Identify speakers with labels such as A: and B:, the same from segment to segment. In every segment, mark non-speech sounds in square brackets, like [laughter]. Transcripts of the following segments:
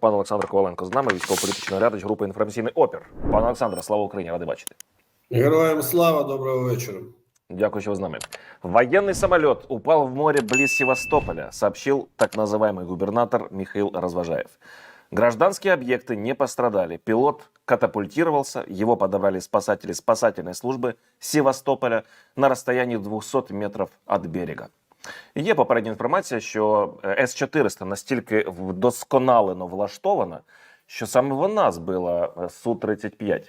A: Пан Олександр Коваленко з нами, військово-політичний оглядач групи інформаційний опір. Пане Олександре, слава Україні, радий бачити.
B: Героям слава, доброго вечера.
A: Дякую, что вы с нами. Военный самолет упал в море близ Севастополя, сообщил так называемый губернатор Михаил Развожаев. Гражданские объекты не пострадали. Пилот катапультировался, его подобрали спасатели спасательной службы Севастополя на расстоянии 200 метрів від берега. Є попередня інформація, що е, С-400 настільки вдосконалено влаштована, що саме вона збила е, Су-35.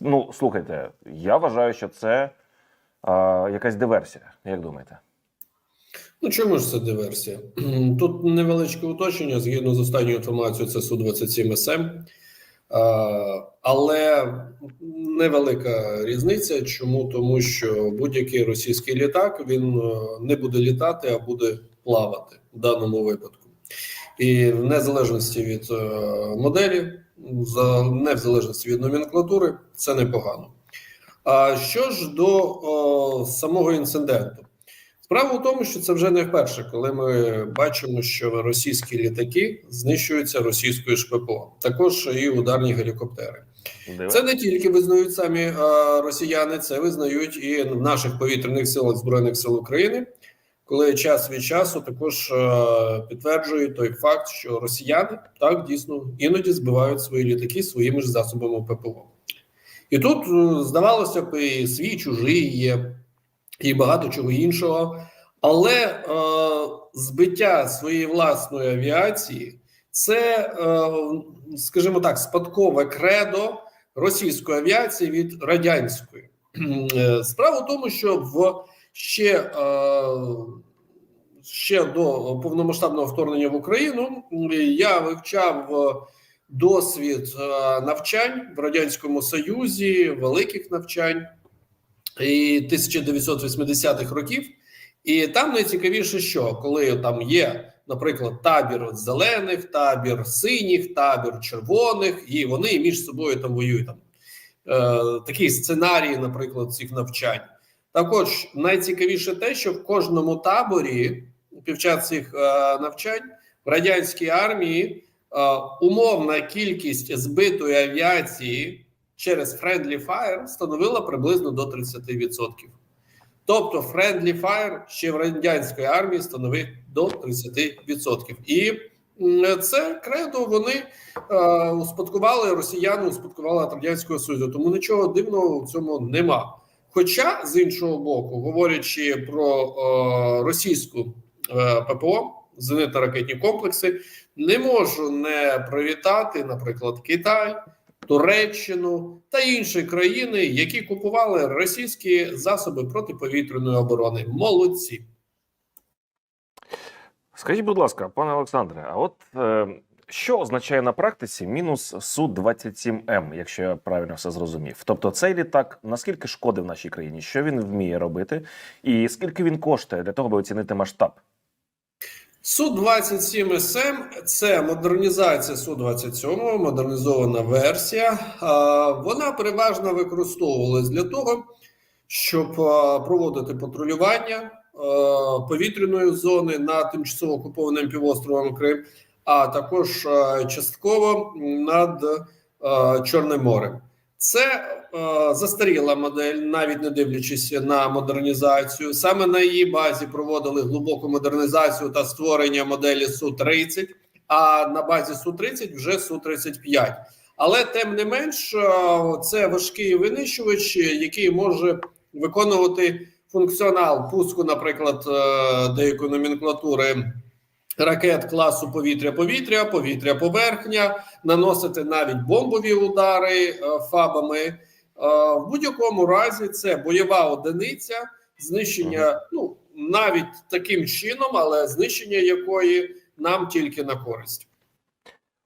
A: Ну, слухайте, я вважаю, що це а, якась диверсія. Як думаєте?
B: Ну чому ж це диверсія? [clears throat] Тут невеличке уточнення згідно з останньою інформацією, це Су-27 СМ. А, але невелика різниця. Чому? Тому що будь-який російський літак він е, не буде літати, а буде плавати в даному випадку. І в незалежності від е, моделі, не в залежності від номенклатури, це непогано. А що ж до о, самого інциденту? Справа в тому, що це вже не вперше, коли ми бачимо, що російські літаки знищуються російською ППО, також і ударні гелікоптери. Це не тільки визнають самі е, росіяни, це визнають і в наших повітряних силах збройних сил України, коли час від часу також е, підтверджують той факт, що росіяни так дійсно іноді збивають свої літаки своїми ж засобами ППО. І тут здавалося б, і свій чужий є, і багато чого іншого. Але е, збиття своєї власної авіації це, е, скажімо так, спадкове кредо російської авіації від радянської. Е, Справа в тому, що в ще, е, ще до повномасштабного вторгнення в Україну я вивчав. е, досвід е, навчань в радянському союзі, великих навчань і 1980-х років. І там найцікавіше, що коли там є, наприклад, табір зелених, табір синіх, табір червоних, і вони між собою там воюють там е, такі сценарії, наприклад, цих навчань. Також найцікавіше те, що в кожному таборі під час цих е, навчань в радянській армії. Е, умовна кількість збитої авіації через Friendly Fire становила приблизно до 30%. Тобто Friendly Fire ще в радянській армії становить до 30%. І це кредо вони е, успадкували росіяни, успадкували від радянського союзу. Тому нічого дивного в цьому нема. Хоча з іншого боку, говорячи про е, російську е, ППО, зенитно-ракетні комплекси, не можу не привітати, наприклад, Китай, Туреччину та інші країни, які купували російські засоби протиповітряної оборони. Молодці.
A: Скажіть, будь ласка, пане Олександре, а от е, що означає на практиці мінус Су-27М, якщо я правильно все зрозумів? Тобто цей літак наскільки шкодив нашій країні, що він вміє робити, і скільки він коштує для того, аби оцінити масштаб?
B: Су-27 СМ – це модернізація Су-27, модернізована версія. Вона переважно використовувалась для того, щоб проводити патрулювання повітряної зони на тимчасово окупованим півостровом Крим, а також частково над Чорним морем. Це е, застаріла модель, навіть не дивлячись на модернізацію. Саме на її базі проводили глибоку модернізацію та створення моделі су 30 а на базі су 30 вже су 35 Але тим не менш, е, це важкий винищувач, який може виконувати функціонал пуску, наприклад, е, деякої номенклатури. Ракет класу повітря-повітря, повітря-поверхня, наносити навіть бомбові удари е, фабами. Е, в будь-якому разі це бойова одиниця, знищення, ну навіть таким чином, але знищення якої нам тільки на користь.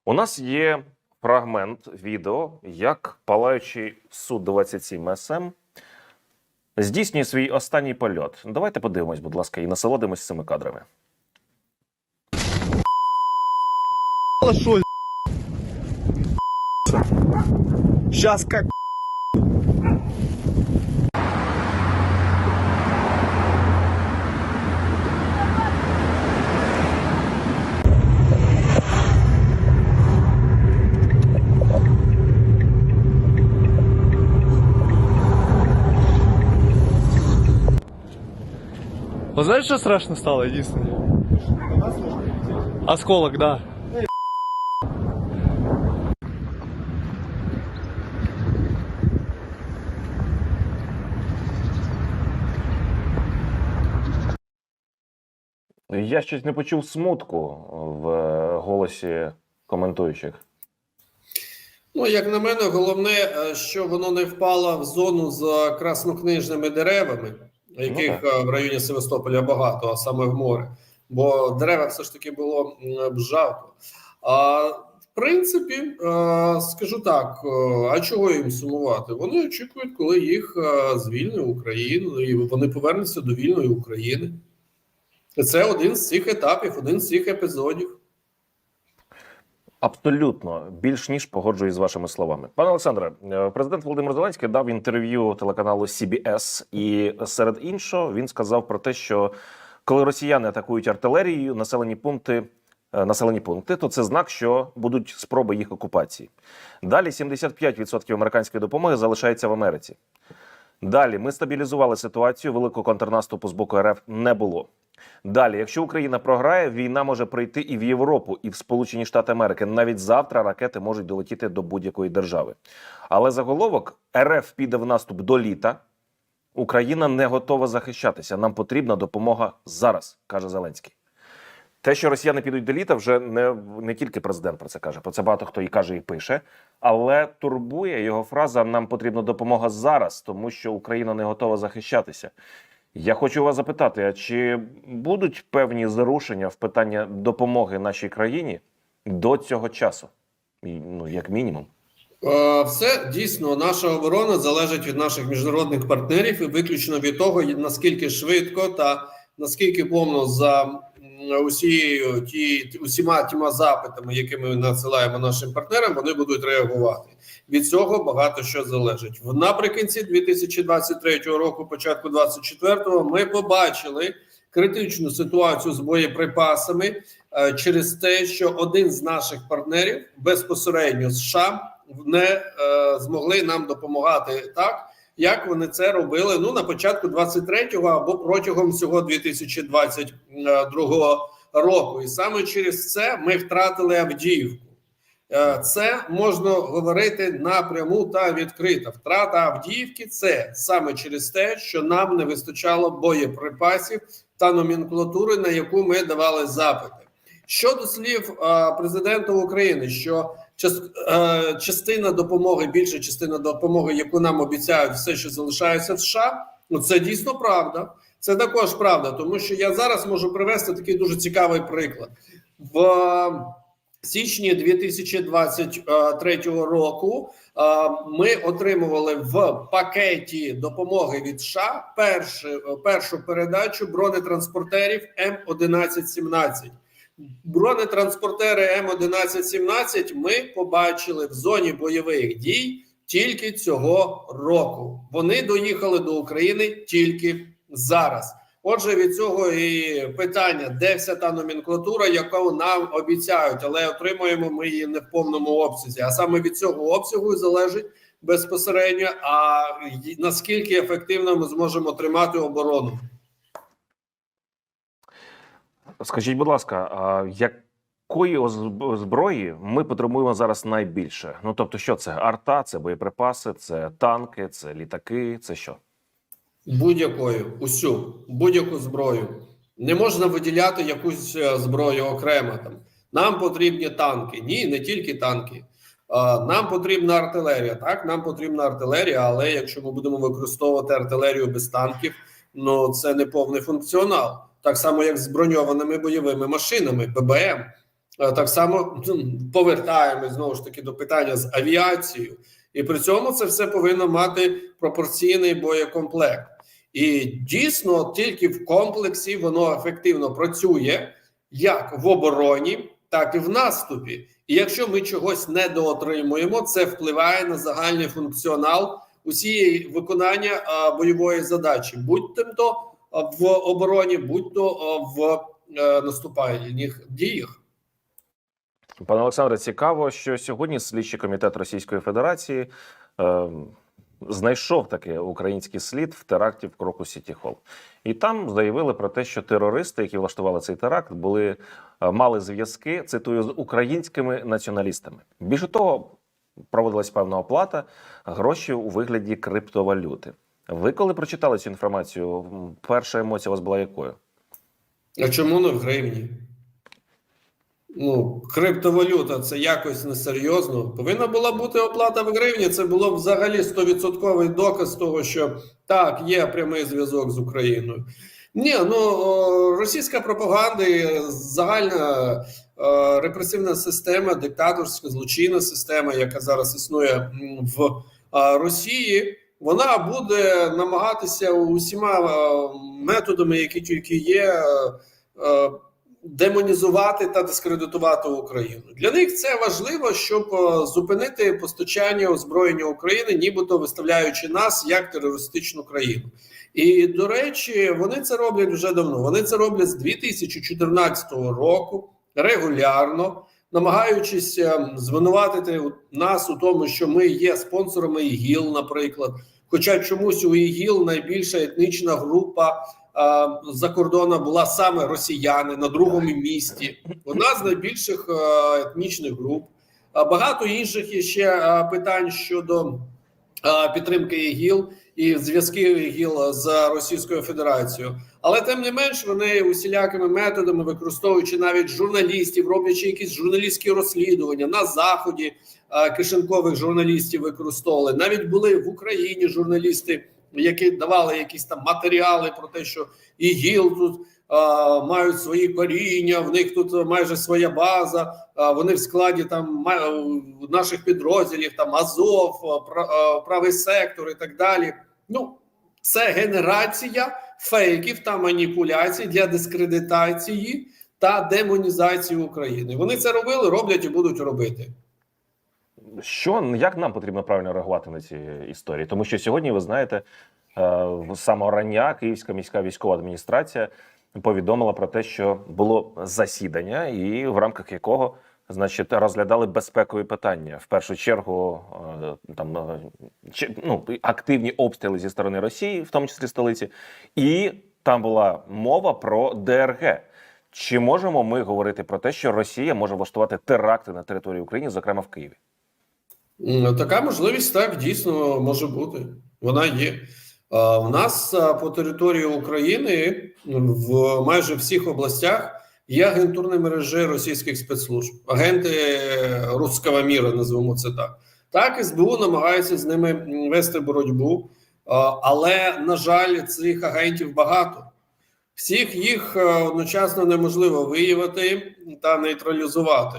A: У нас є фрагмент відео, як палаючий Су-27 СМ здійснює свій останній польот. Давайте подивимось, будь ласка, і насолодимось цими кадрами.
C: шо, Сейчас как Вот знаешь, что страшно стало единственное? Осколок, да.
A: Я щось не почув смутку в е, голосі коментуючих.
B: Ну, як на мене, головне, е, що воно не впало в зону з краснокнижними деревами, яких
A: Ну,
B: е, в районі Севастополя багато, а саме в море. Бо дерева все ж таки було м, жалко. А в принципі, е, скажу так: е, а чого їм сумувати? Вони очікують, коли їх е, звільнить Україну, і вони повернуться до вільної України. Це один з цих етапів, один з цих епізодів.
A: Абсолютно більш ніж погоджуюсь з вашими словами. Пане Олександре, е, президент Володимир Зеленський дав інтерв'ю телеканалу CBS, і серед іншого він сказав про те, що коли росіяни атакують артилерією населені пункти. е, Населені пункти, то це знак, що будуть спроби їх окупації. Далі 75% американської допомоги залишається в Америці. Далі ми стабілізували ситуацію. Великого контрнаступу з боку РФ не було. Далі, якщо Україна програє, війна може прийти і в Європу, і в Сполучені Штати Америки. Навіть завтра ракети можуть долетіти до будь-якої держави. Але заголовок РФ піде в наступ до літа. Україна не готова захищатися. Нам потрібна допомога зараз, каже Зеленський. Те, що росіяни підуть до літа, вже не, не тільки президент про це каже. Про це багато хто і каже, і пише. Але турбує його фраза: нам потрібна допомога зараз, тому що Україна не готова захищатися. Я хочу вас запитати: а чи будуть певні зарушення в питанні допомоги нашій країні до цього часу? Ну, як мінімум.
B: Е, Все дійсно наша оборона залежить від наших міжнародних партнерів і виключно від того, наскільки швидко та наскільки повно за м, усією ті усіма тіма запитами, які ми надсилаємо нашим партнерам, вони будуть реагувати. Від цього багато що залежить. Наприкінці 2023 року, початку 2024, ми побачили критичну ситуацію з боєприпасами е, через те, що один з наших партнерів безпосередньо США не е, змогли нам допомагати так, як вони це робили ну на початку 23-го або протягом всього 2022 року. І саме через це ми втратили Авдіївку. Е, Це можна говорити напряму та відкрито. Втрата Авдіївки це саме через те, що нам не вистачало боєприпасів та номенклатури, на яку ми давали запити. Щодо слів е, президента України, що е, частина допомоги, більша частина допомоги, яку нам обіцяють, все, що залишається в США, ну це дійсно правда. Це також правда, тому що я зараз можу привести такий дуже цікавий приклад в е, січні 2023 року. е, Ми отримували в пакеті допомоги від США першу, першу передачу бронетранспортерів М1117. Бронетранспортери М1117 ми побачили в зоні бойових дій тільки цього року. Вони доїхали до України тільки зараз. Отже, від цього і питання, де вся та номенклатура, яку нам обіцяють, але отримуємо ми її не в повному обсязі. А саме від цього обсягу і залежить безпосередньо, а наскільки ефективно ми зможемо тримати оборону.
A: Скажіть, будь ласка, а якої зброї ми потребуємо зараз найбільше? Ну тобто, що це арта, це боєприпаси, це танки, це літаки, це що?
B: Будь-якою, усю, будь-яку зброю. Не можна виділяти якусь е, зброю окремо. Там нам потрібні танки. Ні, не тільки танки. Нам потрібна артилерія. Так, нам потрібна артилерія, але якщо ми будемо використовувати артилерію без танків, ну це не повний функціонал. Так само, як з броньованими бойовими машинами, ББМ. Е, Так само м, повертаємось знову ж таки до питання з авіацією, і при цьому це все повинно мати пропорційний боєкомплект. І дійсно тільки в комплексі воно ефективно працює як в обороні, так і в наступі. І якщо ми чогось недоотримуємо, це впливає на загальний функціонал усієї виконання а, бойової задачі, будь то а, в обороні, будь то в е, наступальних діях.
A: Пане Олександре, цікаво, що сьогодні слідчий комітет Російської Федерації е, знайшов таки український слід в теракті в Кроку Сіті Холл. І там заявили про те, що терористи, які влаштували цей теракт, були е, мали зв'язки, цитую, з українськими націоналістами. Більше того, проводилась певна оплата, гроші у вигляді криптовалюти. Ви коли прочитали цю інформацію, перша емоція у вас була якою?
B: А чому не в гривні? Ну, криптовалюта це якось несерйозно. Повинна була бути оплата в гривні. Це було б взагалі 100% доказ того, що так, є прямий зв'язок з Україною. Ні, ну російська пропаганда, і загальна е, репресивна система, диктаторська злочинна система, яка зараз існує в е, Росії, вона буде намагатися усіма е, методами, які тільки є, е, е, демонізувати та дискредитувати Україну. Для них це важливо, щоб зупинити постачання озброєння України, нібито виставляючи нас як терористичну країну. І до речі, вони це роблять вже давно. Вони це роблять з 2014 року регулярно, намагаючись е, звинуватити нас у тому, що ми є спонсорами ІГІЛ, наприклад. Хоча чомусь у ІГІЛ найбільша етнічна група а, за кордону була саме росіяни на другому місці. Одна з найбільших а, етнічних груп. А багато інших є ще а, питань щодо а, підтримки ІГІЛ і зв'язки ГІЛ з Російською Федерацією. Але тим не менш вони усілякими методами, використовуючи навіть журналістів, роблячи якісь журналістські розслідування на заході а, кишенкових журналістів використовували. Навіть були в Україні журналісти, які давали якісь там матеріали про те, що ІГІЛ тут а, мають свої коріння, в них тут майже своя база. Вони в складі там наших підрозділів, там Азов, правий сектор і так далі. Ну, це генерація фейків та маніпуляцій для дискредитації та демонізації України. Вони це робили, роблять і будуть робити.
A: Що як нам потрібно правильно реагувати на ці історії? Тому що сьогодні ви знаєте, е, з самого рання Київська міська військова адміністрація повідомила про те, що було засідання, і в рамках якого значить розглядали безпекові питання. В першу чергу е, там е, ну, активні обстріли зі сторони Росії, в тому числі столиці, і там була мова про ДРГ. Чи можемо ми говорити про те, що Росія може влаштувати теракти на території України, зокрема в Києві?
B: Така можливість так дійсно може бути. Вона є. А, У нас по території України в майже всіх областях є агентурні мережі російських спецслужб, агенти русского міра, назвемо це так. Так, СБУ намагається з ними вести боротьбу, але на жаль, цих агентів багато. Всіх їх е, одночасно неможливо виявити та нейтралізувати.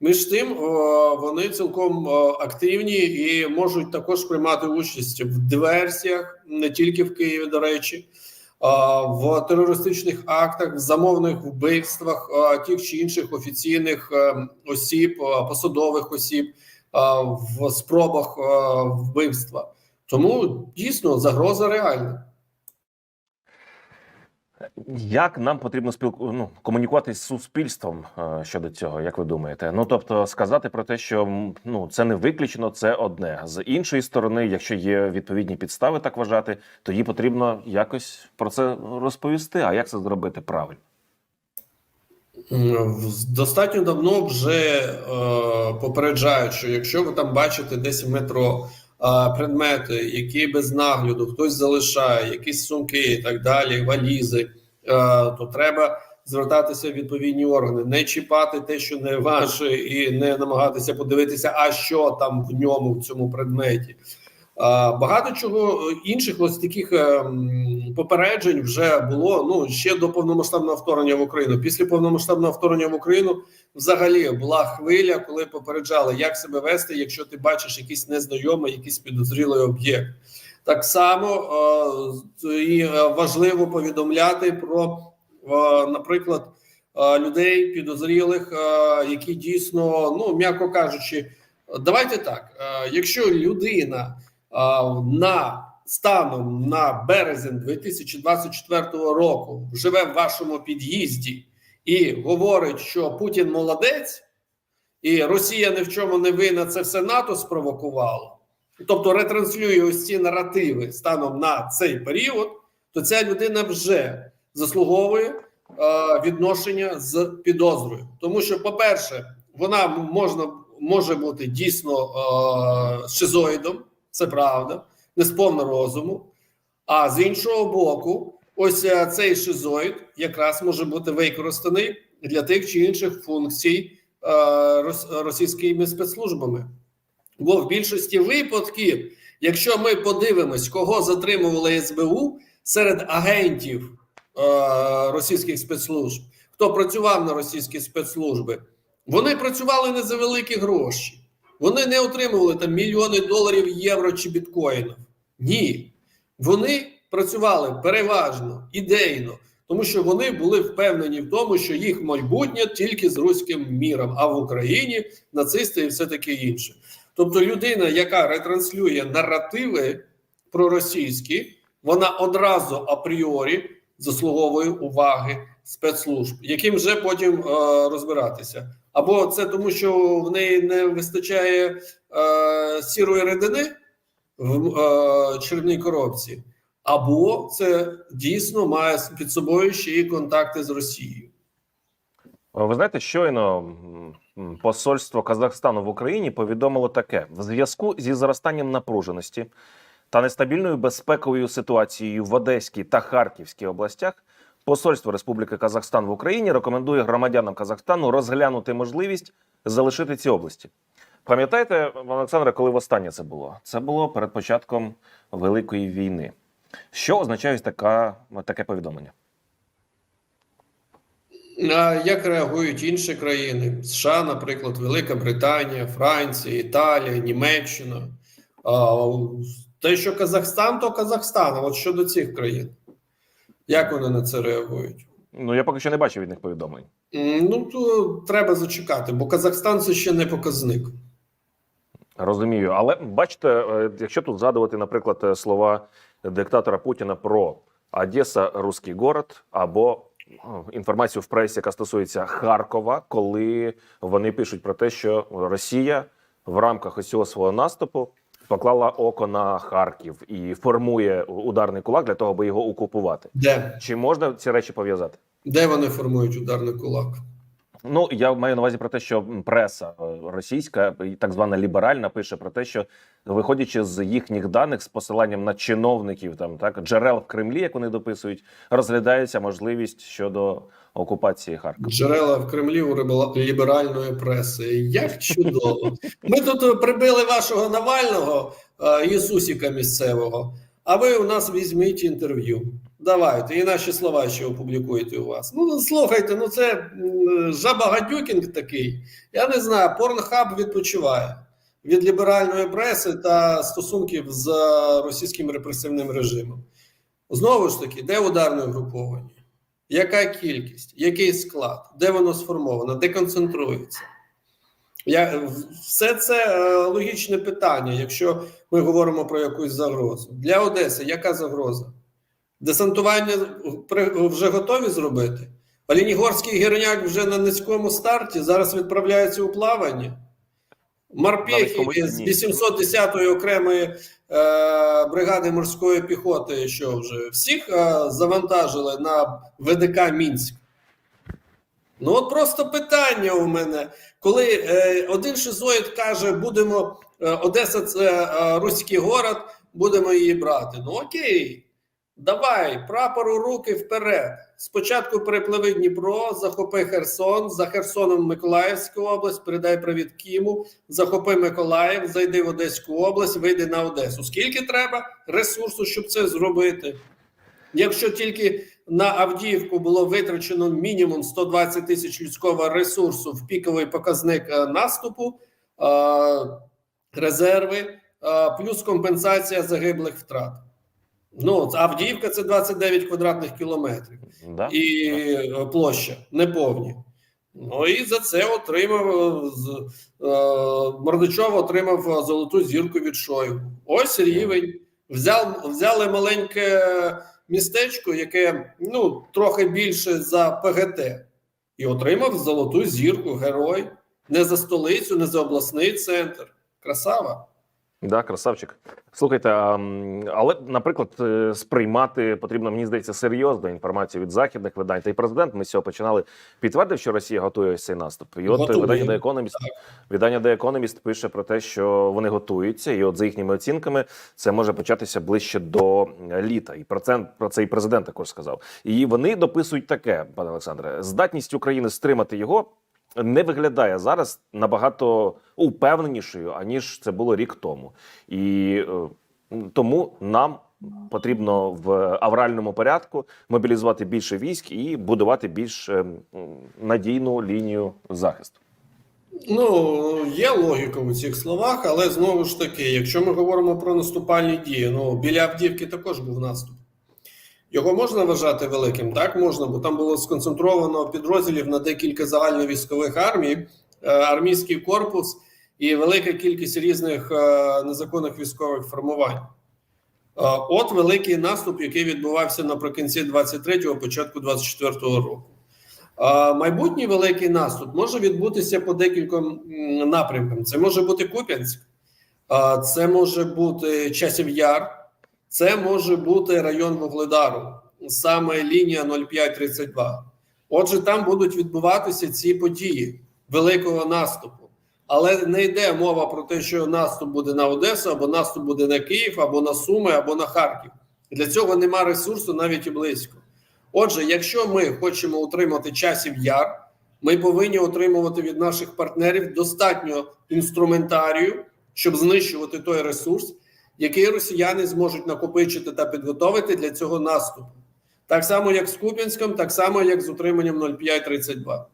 B: Між тим, вони цілком активні і можуть також приймати участь в диверсіях, не тільки в Києві, до речі, в терористичних актах, в замовних вбивствах тих чи інших офіційних е, осіб, посадових осіб, в спробах вбивства. Тому дійсно загроза реальна.
A: Як нам потрібно спілку... ну, комунікувати з суспільством е, щодо цього, як ви думаєте? Ну тобто сказати про те, що ну це не виключено, це одне. З іншої сторони, якщо є відповідні підстави так вважати, тоді потрібно якось про це розповісти. А як це зробити правильно?
B: Достатньо давно вже е, попереджають, що якщо ви там бачите десь метро предмети, які без нагляду хтось залишає, якісь сумки і так далі, валізи, е, то треба звертатися в відповідні органи, не чіпати те, що не ваше, і не намагатися подивитися, а що там в ньому в цьому предметі. Багато чого інших ось таких ем, попереджень вже було ну ще до повномасштабного вторгнення в Україну. Після повномасштабного вторгнення в Україну взагалі була хвиля, коли попереджали, як себе вести, якщо ти бачиш якийсь незнайомий, якийсь підозрілий об'єкт. Так само е, і е, важливо повідомляти про, е, наприклад, е, людей підозрілих, е, які дійсно, ну м'яко кажучи, давайте так: е, якщо людина на станом на березень 2024 року живе в вашому під'їзді і говорить, що Путін молодець, і Росія ні в чому не винна, це все НАТО спровокувало. тобто ретранслює ось ці наративи станом на цей період, то ця людина вже заслуговує відношення з підозрою, тому що, по-перше, вона можна може бути дійсно е, шизоїдом, це правда, не сповна розуму. А з іншого боку, ось е, цей шизоїд якраз може бути використаний для тих чи інших функцій е, російськими спецслужбами. Бо в більшості випадків, якщо ми подивимось, кого затримували СБУ серед агентів е, російських спецслужб, хто працював на російські спецслужби, вони працювали не за великі гроші. Вони не отримували там мільйони доларів, євро чи біткоїнів. Ні, вони працювали переважно ідейно, тому що вони були впевнені в тому, що їх майбутнє тільки з руським міром, а в Україні нацисти і все таке інше. Тобто, людина, яка ретранслює наративи проросійські, вона одразу апріорі заслуговує уваги спецслужб, яким вже потім е, розбиратися. Або це тому, що в неї не вистачає е, сірої рідини в е, червній коробці, або це дійсно має під собою ще й контакти з Росією.
A: Ви знаєте, щойно посольство Казахстану в Україні повідомило таке: в зв'язку зі зростанням напруженості та нестабільною безпековою ситуацією в Одеській та Харківській областях. Посольство Республіки Казахстан в Україні рекомендує громадянам Казахстану розглянути можливість залишити ці області. Пам'ятаєте, Олександре, коли востаннє це було? Це було перед початком Великої війни. Що означає така, таке повідомлення?
B: А як реагують інші країни? США, наприклад, Велика Британія, Франція, Італія, Німеччина. Те, що Казахстан, то Казахстан. От щодо цих країн, як вони на це реагують?
A: Ну я поки що не бачив від них повідомлень.
B: Ну, то треба зачекати, бо Казахстан це ще не показник.
A: Розумію, але бачите, е, якщо тут згадувати, наприклад, е, слова диктатора Путіна про Одеса, руський город, або інформацію в пресі, яка стосується Харкова, коли вони пишуть про те, що Росія в рамках ось цього свого наступу поклала око на Харків і формує ударний кулак для того, аби його окупувати.
B: Де?
A: Чи можна ці речі пов'язати?
B: Де вони формують ударний кулак?
A: Ну я маю на увазі про те, що преса е, російська, так звана ліберальна, пише про те, що виходячи з їхніх даних з посиланням на чиновників, там так джерел в Кремлі, як вони дописують, розглядається можливість щодо окупації Харкова.
B: Джерела в Кремлі у ліберальної преси. Як чудово! Ми тут е, прибили вашого Навального е, Ісусіка місцевого. А ви у нас візьміть інтерв'ю. Давайте, і наші слова ще опублікуйте у вас. Ну слухайте, ну це м, жабагадюкінг такий. Я не знаю, порнхаб відпочиває від ліберальної преси та стосунків з е, російським репресивним режимом. Знову ж таки, де ударне угруповання? Яка кількість, який склад, де воно сформовано, де концентрується? Я, все це е, логічне питання, якщо ми говоримо про якусь загрозу. Для Одеси яка загроза? Десантування вже готові зробити? Олінігорський гірняк вже на низькому старті, зараз відправляється у плавання.
A: На
B: з 810-ї окремої е, бригади морської піхоти, що вже всіх е, завантажили на ВДК Мінськ. Ну, от просто питання у мене. Коли е, один шизоїд каже, будемо е, Одеса це е, руський город, будемо її брати. Ну окей, давай, прапор у руки вперед. Спочатку перепливи Дніпро, захопи Херсон, за Херсоном Миколаївську область, передай привіт Кіму, захопи Миколаїв, зайди в Одеську область, вийди на Одесу. Скільки треба ресурсу, щоб це зробити? Якщо тільки на Авдіївку було витрачено мінімум 120 тисяч людського ресурсу в піковий показник е, наступу, е, резерви, е, плюс компенсація загиблих втрат. Ну, Авдіївка це 29 квадратних кілометрів
A: Да?
B: і е, площа неповні. Ну і за це отримав е, е, Мордичов отримав е, золоту зірку від Шойгу. Ось рівень. Взяв, взяли маленьке містечко, яке ну трохи більше за ПГТ, і отримав золоту зірку, герой. Не за столицю, не за обласний центр. Красава.
A: Да, красавчик. Слухайте, але, наприклад, е, сприймати потрібно, мені здається, серйозно інформацію від західних видань. Та й президент ми з цього починали підтвердив, що Росія готує ось цей наступ. І от
B: Готує.
A: видання The Economist, видання The Economist пише про те, що вони готуються, і от за їхніми оцінками це може початися ближче до е, літа. І про це про це і президент також сказав. І вони дописують таке, пане Олександре, здатність України стримати його не виглядає зараз набагато упевненішою, аніж це було рік тому. І е, тому нам потрібно в авральному порядку мобілізувати більше військ і будувати більш е, надійну лінію захисту.
B: Ну, є логіка у цих словах, але знову ж таки, якщо ми говоримо про наступальні дії, ну біля Авдіївки також був наступ. Його можна вважати великим? Так, можна, бо там було сконцентровано підрозділів на декілька загальновійськових армій, е, армійський корпус і велика кількість різних е, незаконних військових формувань. Е, От великий наступ, який відбувався наприкінці 23-го, початку 24-го року. Майбутній великий наступ може відбутися по декільком напрямкам. Це може бути Куп'янськ, це може бути Часів Яр, це може бути район Вугледару, саме лінія 0532. Отже, там будуть відбуватися ці події великого наступу. Але не йде мова про те, що наступ буде на Одесу, або наступ буде на Київ, або на Суми, або на Харків. Для цього нема ресурсу навіть і близько. Отже, якщо ми хочемо утримати часів яр, ми повинні отримувати від наших партнерів достатньо інструментарію, щоб знищувати той ресурс, який росіяни зможуть накопичити та підготовити для цього наступу. Так само, як з Куп'янськом, так само, як з утриманням 0532.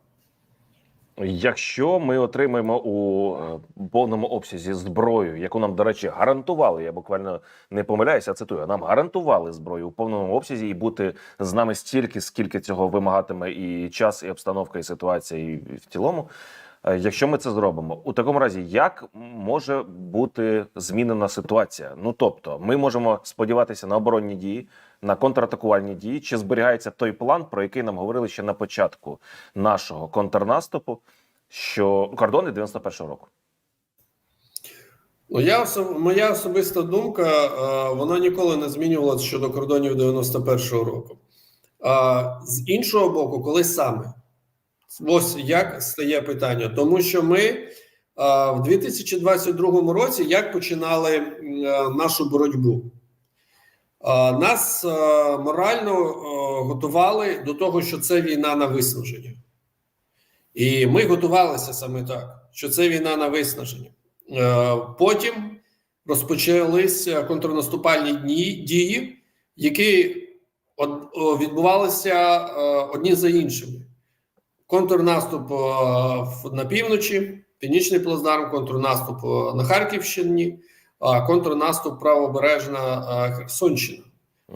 A: Якщо ми отримаємо у е, повному обсязі зброю, яку нам, до речі, гарантували, я буквально не помиляюся, цитую, нам гарантували зброю у повному обсязі і бути з нами стільки, скільки цього вимагатиме і час, і обстановка, і ситуація, і в цілому. Е, Якщо ми це зробимо, у такому разі, як може бути змінена ситуація? Ну тобто, ми можемо сподіватися на оборонні дії, на контратакувальні дії, чи зберігається той план, про який нам говорили ще на початку нашого контрнаступу, що кордони 91-го року.
B: Ну, я моя особиста думка, е, вона ніколи не змінювалася щодо кордонів 91-го року. А з іншого боку, коли саме? Ось як стає питання. Тому що ми е, в 2022 році як починали м, е, нашу боротьбу? Е, Нас е, морально е, готували до того, що це війна на виснаження. І ми готувалися саме так, що це війна на виснаження. Е, Потім розпочалися контрнаступальні дні дії, які відбувалися е, одні за іншими. Контрнаступ е, на півночі, північний плацдарм, контрнаступ е, на Харківщині, контрнаступ правобережна е, Херсонщина.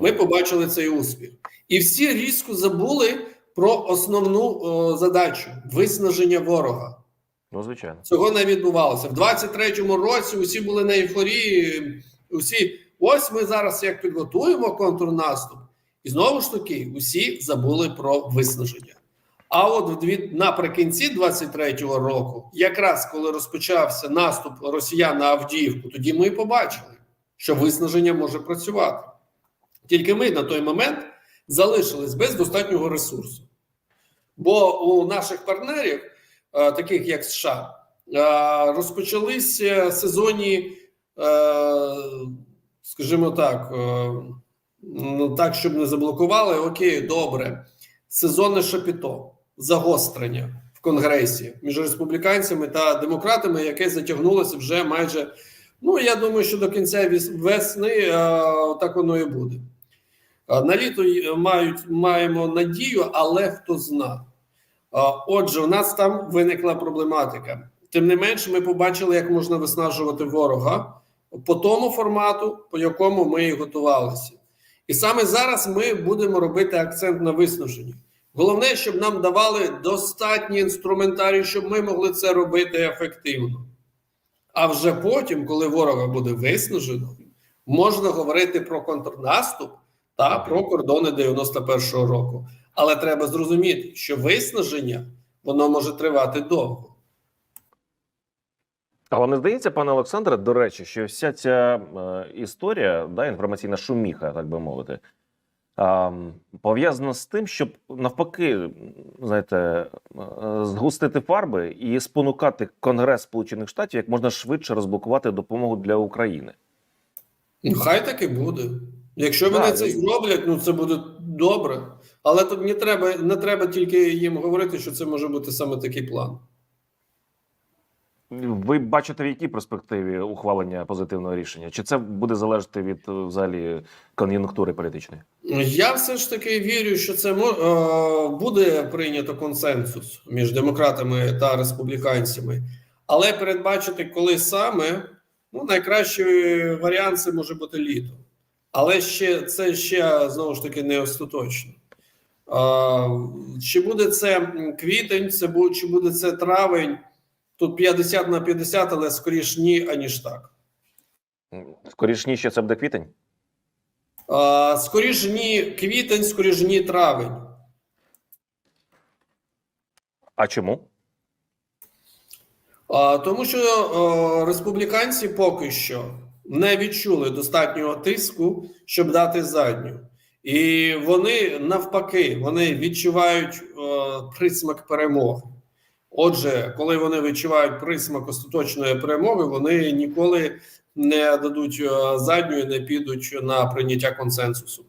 B: Ми побачили цей успіх, і всі різко забули про основну задачу виснаження ворога.
A: Ну, звичайно.
B: Цього не відбувалося в 23-му році. Усі були на ейфорії. Усі, ось ми зараз як підготуємо контрнаступ, і знову ж таки, усі забули про виснаження. А от наприкінці 23-го року, якраз коли розпочався наступ росіян на Авдіївку, тоді ми побачили, що виснаження може працювати. Тільки ми на той момент залишились без достатнього ресурсу. Бо у наших партнерів е, таких як США, е, розпочалися сезонні, е, скажімо так, ну так, щоб не заблокували. Окей, добре, сезонне шапіто, загострення в Конгресі між республіканцями та демократами, яке затягнулося вже майже. Ну, я думаю, що до кінця весни е, так воно і буде. Е, На літо мають маємо надію, але хто зна. А, Отже, у нас там виникла проблематика. Тим не менше, ми побачили, як можна виснажувати ворога по тому формату, по якому ми і готувалися. І саме зараз ми будемо робити акцент на виснаженні. Головне, щоб нам давали достатній інструментарій, щоб ми могли це робити ефективно. А вже потім, коли ворога буде виснажено, можна говорити про контрнаступ та про кордони 91-го року. Але треба зрозуміти, що виснаження воно може тривати довго.
A: А вам не здається, пане Олександре, до речі, що вся ця е, історія, да, інформаційна шуміха, так би мовити, пов'язана з тим, щоб навпаки, знаєте, е, згустити фарби і спонукати Конгрес Сполучених Штатів як можна швидше розблокувати допомогу для України.
B: Ну, хай так і буде. Якщо вони це
A: і-
B: зроблять, ну це буде добре. Але тут не треба, не треба тільки їм говорити, що це може бути саме такий план.
A: Ви бачите, в якій перспективі ухвалення позитивного рішення? Чи це буде залежати від е, взагалі кон'юнктури політичної?
B: Я все ж таки вірю, що це е, буде прийнято консенсус між демократами та республіканцями, але передбачити, коли саме ну найкращий варіант це може бути літо. Але ще це ще знову ж таки не остаточно. Е, Чи буде це квітень, це чи буде це травень? Тут 50 на 50, але скоріш ні, аніж так.
A: Скоріш ніж це буде квітень?
B: Е, Скоріш ні квітень, скоріш ні травень.
A: А чому?
B: А, тому що е, республіканці поки що не відчули достатнього тиску, щоб дати задню. І вони навпаки вони відчувають е, присмак перемоги. Отже, коли вони відчувають присмак остаточної перемоги, вони ніколи не дадуть е, задню і не підуть на прийняття консенсусу.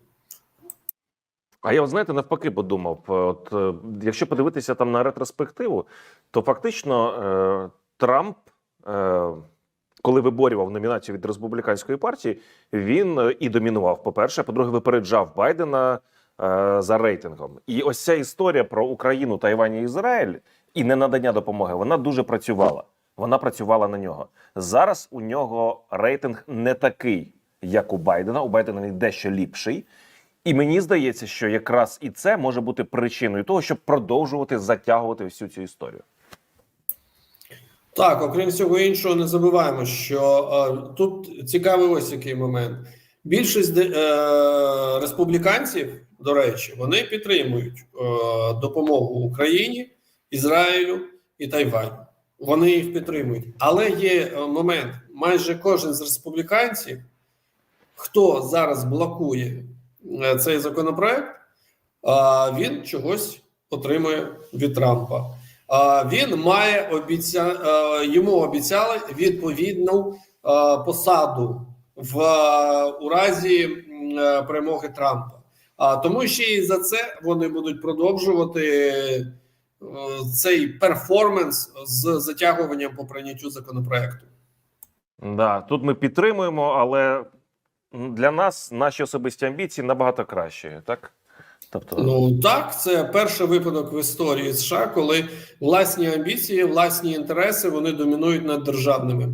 A: А я, от, знаєте, навпаки подумав: е, от е, якщо подивитися там на ретроспективу, то фактично е, Трамп, е, коли виборював номінацію від республіканської партії, він і домінував. По-перше, по-друге, випереджав Байдена е, за рейтингом. І ось ця історія про Україну, Тайвань і Ізраїль і ненадання допомоги, вона дуже працювала. Вона працювала на нього. Зараз у нього рейтинг не такий, як у Байдена. У Байдена він дещо ліпший. І мені здається, що якраз і це може бути причиною того, щоб продовжувати затягувати всю цю історію.
B: Так, окрім всього іншого, не забуваємо, що е, тут цікавий ось який момент. Більшість е, республіканців, до речі, вони підтримують е, допомогу Україні, Ізраїлю і Тайваню. Вони їх підтримують. Але є е, момент: майже кожен з республіканців, хто зараз блокує е, цей законопроект, він чогось отримує від Трампа. Він має обіця... е, йому обіцяли відповідну посаду в у разі перемоги Трампа. А тому ще й за це вони будуть продовжувати цей перформанс з затягуванням по прийняттю законопроекту.
A: Да, тут ми підтримуємо, але для нас наші особисті амбіції набагато кращі, так? Тобто,
B: Ну так, це перший випадок в історії США, коли власні амбіції, власні інтереси вони домінують над державними.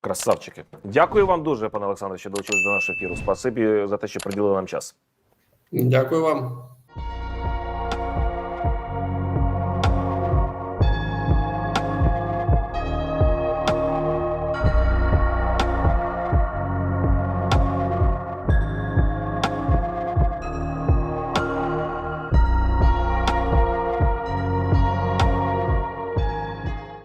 A: красавчики. Дякую вам дуже, пане Олександре, що долучились до нашого ефіру. Спасибі за те, що приділили нам час.
B: Дякую вам.